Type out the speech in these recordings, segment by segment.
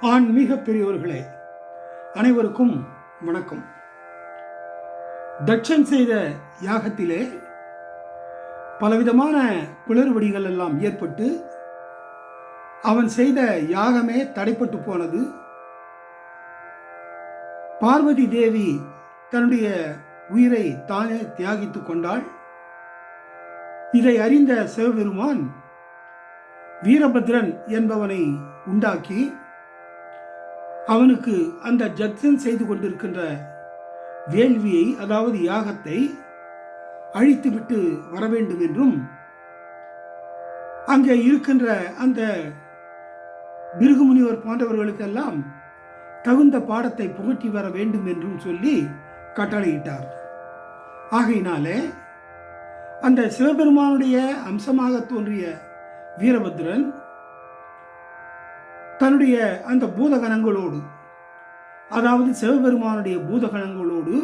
ஆன்மீக பெரியவர்களே அனைவருக்கும் வணக்கம். தட்சன் செய்த யாகத்திலே பலவிதமான குளறுபடிகள் எல்லாம் ஏற்பட்டு அவன் செய்த யாகமே தடைப்பட்டு போனது. பார்வதி தேவி தன்னுடைய உயிரை தானே தியாகித்து கொண்டாள். இதை அறிந்த சிவபெருமான் வீரபத்ரன் என்பவனை உண்டாக்கி அவனுக்கு அந்த ஜக்சன் செய்து கொண்டிருக்கின்ற வேள்வியை அதாவது யாகத்தை அழித்துவிட்டு வர வேண்டும் என்றும் அங்கே இருக்கின்ற அந்த பிருகுமுனிவர் போன்றவர்களுக்கெல்லாம் தகுந்த பாடத்தை புகட்டி வர வேண்டும் என்றும் சொல்லி கட்டளையிட்டார். ஆகையினாலே அந்த சிவபெருமானுடைய அம்சமாக தோன்றிய வீரபத்ரன் தன்னுடைய அந்த பூதகணங்களோடு அதாவது சிவபெருமானுடைய பூதகணங்களோடு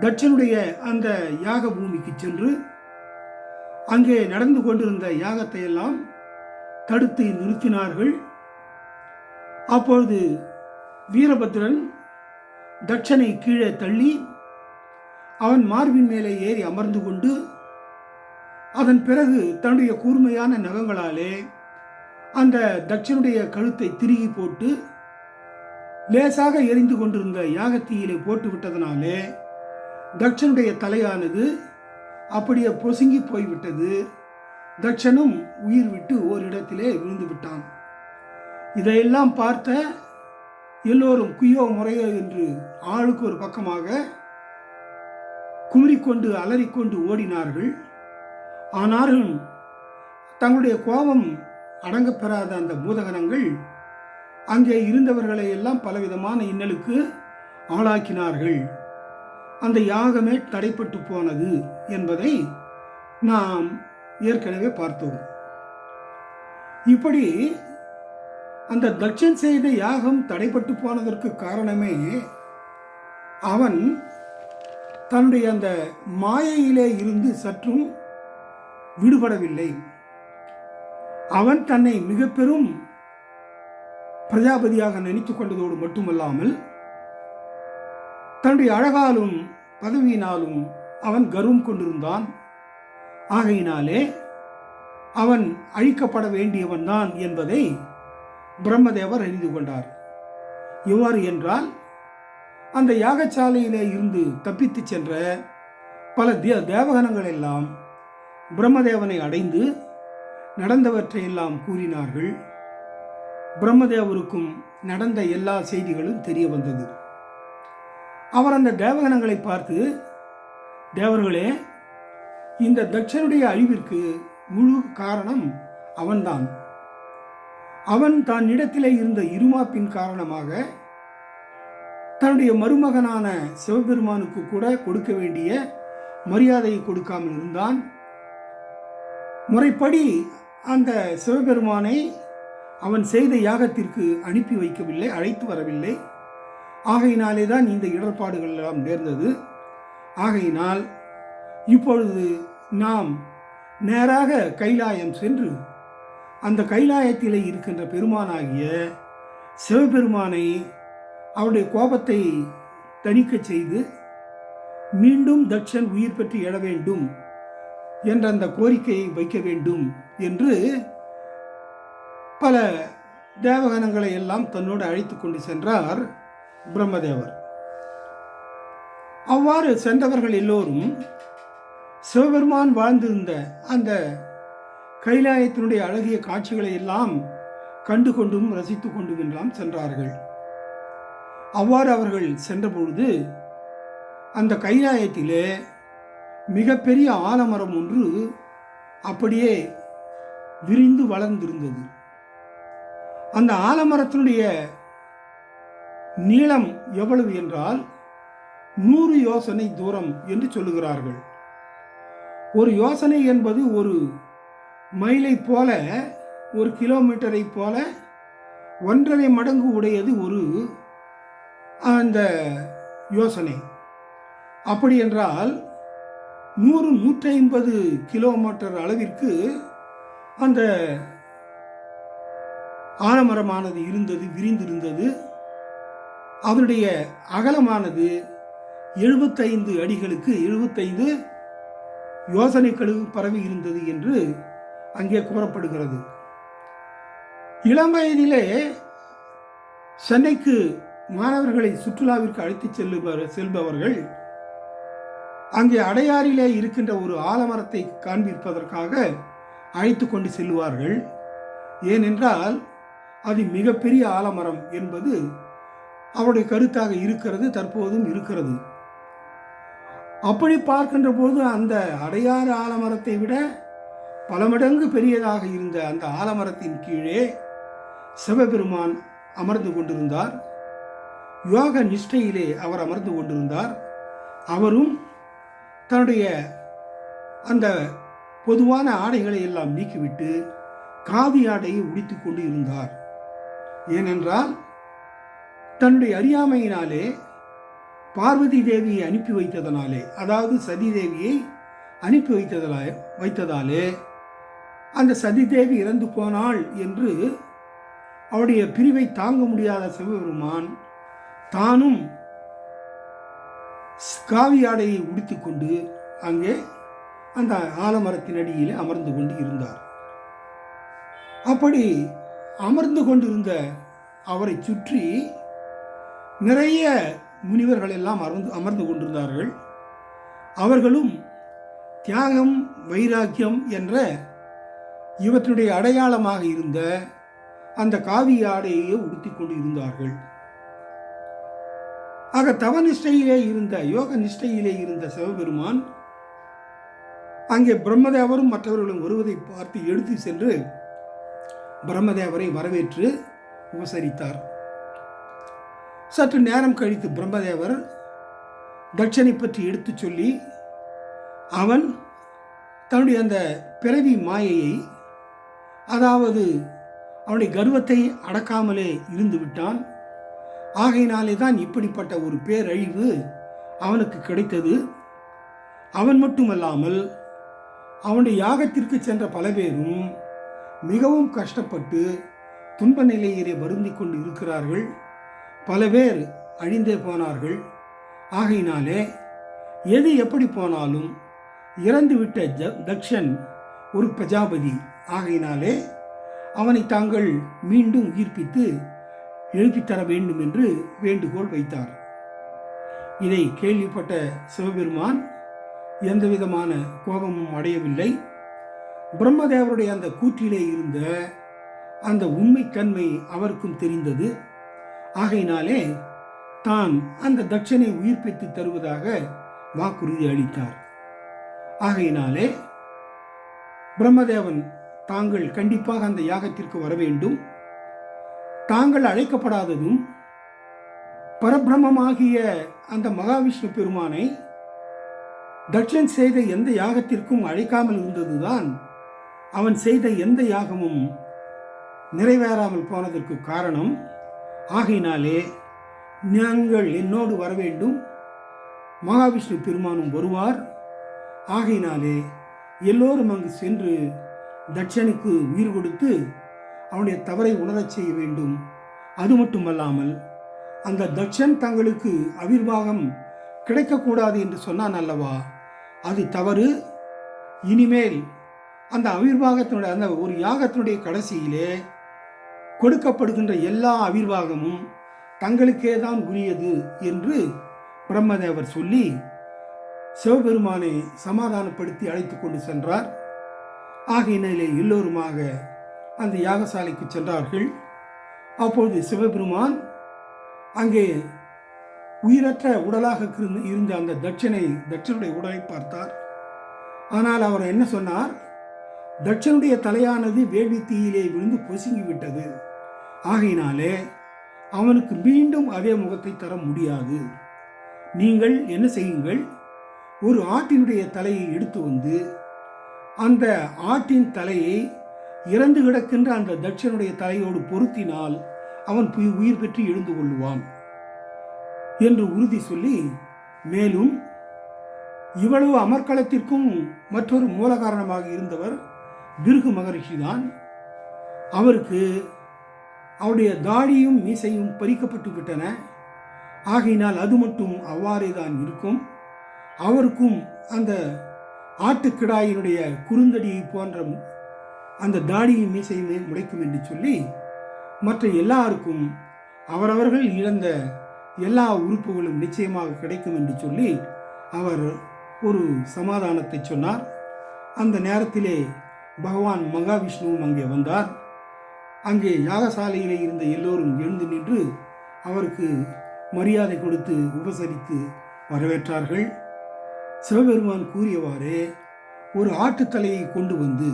தட்சனுடைய அந்த யாக பூமிக்கு சென்று அங்கே நடந்து கொண்டிருந்த யாகத்தை எல்லாம் தடுத்து நிறுத்தினார்கள். அப்பொழுது வீரபத்ரன் தட்சனை கீழே தள்ளி அவன் மார்பின் மேலே ஏறி அமர்ந்து கொண்டு அதன் பிறகு தன்னுடைய கூர்மையான நகங்களாலே அந்த தட்சனுடைய கழுத்தை திருகி போட்டு லேசாக எரிந்து கொண்டிருந்த யாகத்தீயிலே போட்டு விட்டதனாலே தட்சனுடைய தலையானது அப்படியே பொசுங்கி போய்விட்டது. தட்சனும் உயிர் விட்டு ஓரிடத்திலே விழுந்து விட்டான். இதையெல்லாம் பார்த்த எல்லோரும் குய்யோ முறையோ என்று ஆளுக்கு ஒரு பக்கமாக குமரிக்கொண்டு அலறிக்கொண்டு ஓடினார்கள். ஆனாலும் தங்களுடைய கோபம் அடங்கப்பெறாத அந்த பூதகணங்கள் அங்கே இருந்தவர்களை எல்லாம் பலவிதமான இன்னலுக்கு ஆளாக்கினார்கள். அந்த யாகமே தடைப்பட்டு போனது என்பதை நாம் ஏற்கனவே பார்த்தோம். இப்படி அந்த தட்சன் செய்த யாகம் தடைப்பட்டு போனதற்கு காரணமே அவன் தன்னுடைய அந்த மாயையிலே இருந்து சற்றும் விடுபடவில்லை. அவன் தன்னை மிக பெரும் பிரஜாபதியாக நினைத்து கொண்டதோடு மட்டுமல்லாமல் தன்னுடைய அழகாலும் பதவியினாலும் அவன் கர்வம் கொண்டிருந்தான். ஆகையினாலே அவன் அழிக்கப்பட வேண்டியவன் தான் என்பதை பிரம்மதேவர் அறிந்து கொண்டார். எவ்வாறு என்றால் அந்த யாகசாலையிலே இருந்து தப்பித்துச் சென்ற பல தே தேவகணங்கள் எல்லாம் பிரம்மதேவனை அடைந்து நடந்தவற்றை எல்லாம் கூறினார்கள். பிரம்மதேவருக்கும் நடந்த எல்லா செய்திகளும் தெரிய வந்தது. அவர் அந்த தேவகணங்களை பார்த்து தேவர்களே இந்த தட்சனுடைய அழிவிற்கு முழு காரணம் அவன்தான். அவன் தான் இடத்திலே இருந்த இருமாப்பின் காரணமாக தன்னுடைய மருமகனான சிவபெருமானுக்கு கூட கொடுக்க வேண்டிய மரியாதையை கொடுக்காமல் இருந்தான். முறைப்படி அந்த சிவபெருமானை அவன் செய்த யாகத்திற்கு அனுப்பி வைக்கவில்லை அழைத்து வரவில்லை. ஆகையினாலே தான் இந்த இடர்பாடுகள் எல்லாம் நேர்ந்தது. ஆகையினால் இப்பொழுது நாம் நேராக கைலாயம் சென்று அந்த கைலாயத்திலே இருக்கின்ற பெருமானாகிய சிவபெருமானை அவருடைய கோபத்தை தணிக்க செய்து மீண்டும் தட்சன் உயிர் பெற்று எழ வேண்டும் என்ற அந்த கோரிக்கையை வைக்க வேண்டும் என்று பல தேவகணங்களை எல்லாம் தன்னோடு அழைத்து கொண்டு சென்றார் பிரம்மதேவர். அவ்வாறு சென்றவர்கள் எல்லோரும் சிவபெருமான் வாழ்ந்திருந்த அந்த கைலாயத்தினுடைய அழகிய காட்சிகளை எல்லாம் கண்டு கொண்டும் ரசித்து கொண்டும் எல்லாம் சென்றார்கள். அவ்வாறு அவர்கள் சென்றபொழுது அந்த கைலாயத்திலே மிகப்பெரிய ஆலமரம் ஒன்று அப்படியே விரிந்து வளர்ந்திருந்தது. அந்த ஆலமரத்தினுடைய நீளம் எவ்வளவு என்றால் நூறு யோசனை தூரம் என்று சொல்லுகிறார்கள். ஒரு யோசனை என்பது ஒரு மைலை போல ஒரு கிலோமீட்டரை போல ஒன்றரை மடங்கு உடையது ஒரு அந்த யோசனை. அப்படி என்றால் நூறு நூற்றி ஐம்பது கிலோமீட்டர் அளவிற்கு அந்த ஆலமரமானது இருந்தது விரிந்திருந்தது. அதனுடைய அகலமானது எழுபத்தைந்து அடிகளுக்கு எழுபத்தைந்து யோசனைகளுக்கு பரவி இருந்தது என்று அங்கே கூறப்படுகிறது. இளம் வயதிலே சென்னைக்கு மாணவர்களை சுற்றுலாவிற்கு அழைத்துச் செல்லுபவர் செல்பவர்கள் அங்கே அடையாறிலே இருக்கின்ற ஒரு ஆலமரத்தை காண்பிப்பதற்காக அழைத்து கொண்டு செல்லுவார்கள். ஏனென்றால் அது மிகப்பெரிய ஆலமரம் என்பது அவருடைய கருத்தாக இருக்கிறது தற்போதும் இருக்கிறது. அப்படி பார்க்கின்ற போது அந்த அடையாறு ஆலமரத்தை விட பல மடங்கு பெரியதாக இருந்த அந்த ஆலமரத்தின் கீழே சிவபெருமான் அமர்ந்து கொண்டிருந்தார். யோக நிஷ்டையிலே அவர் அமர்ந்து கொண்டிருந்தார். அவரும் தன்னுடைய அந்த பொதுவான ஆடைகளை எல்லாம் நீக்கிவிட்டு காவி ஆடையை உடித்து கொண்டு இருந்தார். ஏனென்றால் தன்னுடைய அறியாமையினாலே பார்வதி தேவியை அனுப்பி வைத்ததனாலே அதாவது சதி தேவியை அனுப்பி வைத்ததா வைத்ததாலே அந்த சதி தேவி இறந்து போனாள் என்று அவருடைய பிரிவை தாங்க முடியாத சிவபெருமான் தானும் காவி ஆடையை உடுத்திக்கொண்டு அங்கே அந்த ஆலமரத்தின் அடியிலே அமர்ந்து கொண்டு இருந்தார். அப்படி அமர்ந்து கொண்டிருந்த அவரை சுற்றி நிறைய முனிவர்கள் எல்லாம் அமர்ந்து அமர்ந்து கொண்டிருந்தார்கள். அவர்களும் தியாகம் வைராக்கியம் என்ற இவற்றினுடைய அடையாளமாக இருந்த அந்த காவி ஆடையை உடுத்தி கொண்டு இருந்தார்கள். ஆக தவ நிஷ்டையிலே இருந்த யோக நிஷ்டையிலே இருந்த சிவபெருமான் அங்கே பிரம்மதேவரும் மற்றவர்களும் வருவதை பார்த்து எடுத்து சென்று பிரம்மதேவரை வரவேற்று உபசரித்தார். சற்று நேரம் கழித்து பிரம்மதேவர் தட்சனை பற்றி எடுத்துச் சொல்லி அவன் தன்னுடைய அந்த பிறவி மாயையை அதாவது அவனுடைய கர்வத்தை அடக்காமலே இருந்து விட்டான். ஆகையினாலே தான் இப்படிப்பட்ட ஒரு பேரழிவு அவனுக்கு கிடைத்தது. அவன் மட்டுமல்லாமல் அவனுடைய யாகத்திற்கு சென்ற பல பேரும் மிகவும் கஷ்டப்பட்டு துன்ப நிலையிலே வருந்தி கொண்டு இருக்கிறார்கள். பல பேர் அழிந்தே போனார்கள். ஆகையினாலே எது எப்படி போனாலும் இறந்துவிட்ட ஜ தக்ஷன் ஒரு பிரஜாபதி. ஆகையினாலே அவனை தாங்கள் மீண்டும் உயிர்ப்பித்து எழுப்பித்தர வேண்டும் என்று வேண்டுகோள் வைத்தார். இதை கேள்விப்பட்ட சிவபெருமான் எந்த விதமான கோபமும் அடையவில்லை. பிரம்மதேவருடைய அந்த கூற்றிலே இருந்த அந்த உண்மைத்தன்மை அவருக்கும் தெரிந்தது. ஆகையினாலே தான் அந்த தட்சனை உயிர்ப்பித்து தருவதாக வாக்குறுதி அளித்தார். ஆகையினாலே பிரம்மதேவன் தாங்கள் கண்டிப்பாக அந்த யாகத்திற்கு வர வேண்டும். தாங்கள் அழைக்கப்படாததும் பரபிரமமாகிய அந்த மகாவிஷ்ணு பெருமானை தட்சன் செய்த எந்த யாகத்திற்கும் அழைக்காமல் இருந்ததுதான் அவன் செய்த எந்த யாகமும் நிறைவேறாமல் போனதற்கு காரணம். ஆகையினாலே நீங்கள் என்னோடு வர வேண்டும். மகாவிஷ்ணு பெருமானும் வருவார். ஆகையினாலே எல்லோரும் அங்கு சென்று தட்சனுக்கு உயிர் கொடுத்து அவனுடைய தவறை உணரச் செய்ய வேண்டும். அது மட்டுமல்லாமல் அந்த தட்சன் தங்களுக்கு அவிர்வாகம் கிடைக்கக்கூடாது என்று சொன்னான் அல்லவா? அது தவறு. இனிமேல் அந்த அவிர்வாகத்தினுடைய அந்த ஒரு யாகத்தினுடைய கடைசியிலே கொடுக்கப்படுகின்ற எல்லா அவிர்வாகமும் தங்களுக்கே தான் உரியது என்று பிரம்மதேவர் சொல்லி சிவபெருமானை சமாதானப்படுத்தி அழைத்து கொண்டு சென்றார். ஆகையினாலே எல்லோருமாக அந்த யாகசாலைக்கு சென்றார்கள். அப்பொழுது சிவபெருமான் அங்கே உயிரற்ற உடலாக இருந்த அந்த தட்சனை தட்சனுடைய உடலை பார்த்தார். ஆனால் அவர் என்ன சொன்னார்? தட்சனுடைய தலையானது வேள்வி தீயிலே விழுந்து பொசுங்கி விட்டது ஆகையினாலே அவனுக்கு மீண்டும் அதே முகத்தை தர முடியாது. நீங்கள் என்ன செய்யுங்கள்? ஒரு ஆட்டினுடைய தலையை எடுத்து வந்து அந்த ஆட்டின் தலையை இறந்து கிடக்கின்ற அந்த தட்சனுடைய தலையோடு பொருத்தினால் அவன் புய்- உயிர் பெற்று எழுந்து கொள்ளுவான் என்று உறுதி சொல்லி மேலும் இவ்வளவு அமர்க்களத்திற்கும் மற்றொரு மூல காரணமாக இருந்தவர் பிருகு மகரிஷிதான் அவருக்கு அவருடைய தாடியும் மீசையும் பறிக்கப்பட்டு விட்டன. ஆகையினால் அது மட்டும் அவ்வாறே தான் இருக்கும். அவருக்கும் அந்த ஆட்டுக்கிடாயினுடைய குறுந்தடி போன்ற அந்த தாடியை மீசையுமே முடைக்கும் என்று சொல்லி மற்ற எல்லாருக்கும் அவரவர்கள் இழந்த எல்லா உறுப்புகளும் நிச்சயமாக கிடைக்கும் என்று சொல்லி அவர் ஒரு சமாதானத்தை சொன்னார். அந்த நேரத்திலே பகவான் மகாவிஷ்ணுவும் அங்கே வந்தார். அங்கே யாகசாலையிலே இருந்த எல்லோரும் எழுந்து நின்று அவருக்கு மரியாதை கொடுத்து உபசரித்து வரவேற்றார்கள். சிவபெருமான் கூறியவாறே ஒரு ஆட்டுத்தலையை கொண்டு வந்து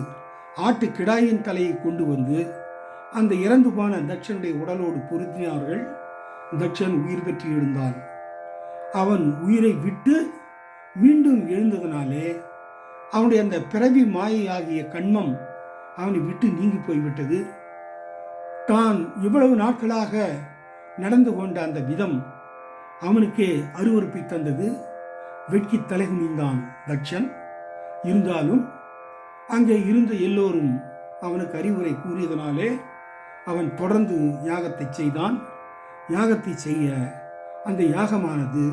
ஆட்டு கிடாயின் தலையை கொண்டு வந்து அந்த இறந்து போன தட்சனுடைய உடலோடு பொருத்தினார்கள் தட்சன் உயிர் பெற்று எழுந்தான். அவன் உயிரை விட்டு மீண்டும் எழுந்ததினாலே அவனுடைய அந்த பிறவி மாயை ஆகிய கண்மம் அவனை விட்டு நீங்கி போய்விட்டது. தான் இவ்வளவு நாட்களாக நடந்து கொண்ட அந்த விதம் அவனுக்கே அருவறுப்பை தந்தது. வெட்கி தலைகுனிந்தான் தட்சன். இருந்தாலும் அங்கே இருந்த எல்லோரும் அவனுக்கு அறிவுரை கூறியதனாலே அவன் தொடர்ந்து யாகத்தை செய்தான். யாகத்தை செய்ய அந்த யாகமானது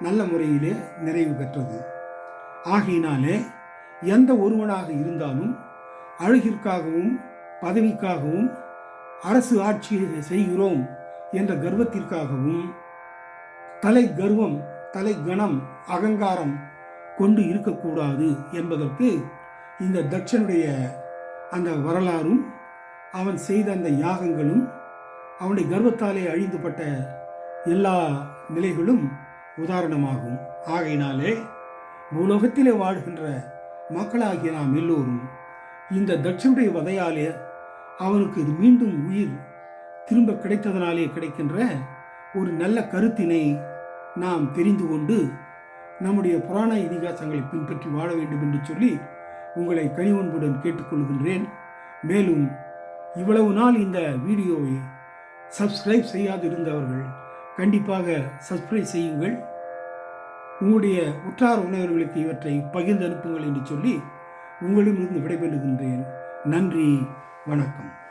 நல்ல முறையிலே நிறைவு பெற்றது. ஆகையினாலே எந்த ஒருவனாக இருந்தாலும் அழகிற்காகவும் பதவிக்காகவும் அரசு ஆட்சி செய்கிறோம் என்ற கர்வத்திற்காகவும் தலை கர்வம் தலை கணம் அகங்காரம் கொண்டு இருக்கக்கூடாது என்பதற்கு இந்த தட்சனுடைய அந்த வரலாறும் அவன் செய்த அந்த யாகங்களும் அவனுடைய கர்வத்தாலே அழிந்துபட்ட எல்லா நிலைகளும் உதாரணமாகும். ஆகையினாலே பூலோகத்திலே வாழ்கின்ற மக்களாகிய நாம் எல்லோரும் இந்த தட்சனுடைய வதையாலே அவனுக்கு இது மீண்டும் உயிர் திரும்ப கிடைத்ததனாலே கிடைக்கின்ற ஒரு நல்ல கருத்தினை நாம் தெரிந்து கொண்டு நம்முடைய புராண இதிகாசங்களை பின்பற்றி வாழ வேண்டும் என்று சொல்லி உங்களை கனிவன்புடன் கேட்டுக்கொள்கின்றேன். மேலும் இவ்வளவு நாள் இந்த வீடியோவை சப்ஸ்கிரைப் செய்யாதிருந்தவர்கள் கண்டிப்பாக சப்ஸ்கிரைப் செய்யுங்கள். உங்களுடைய உற்றார் உணவர்களுக்கு இவற்றை பகிர்ந்து அனுப்புங்கள் என்று சொல்லி உங்களிடமிருந்து விடைபெறுகின்றேன். நன்றி வணக்கம்.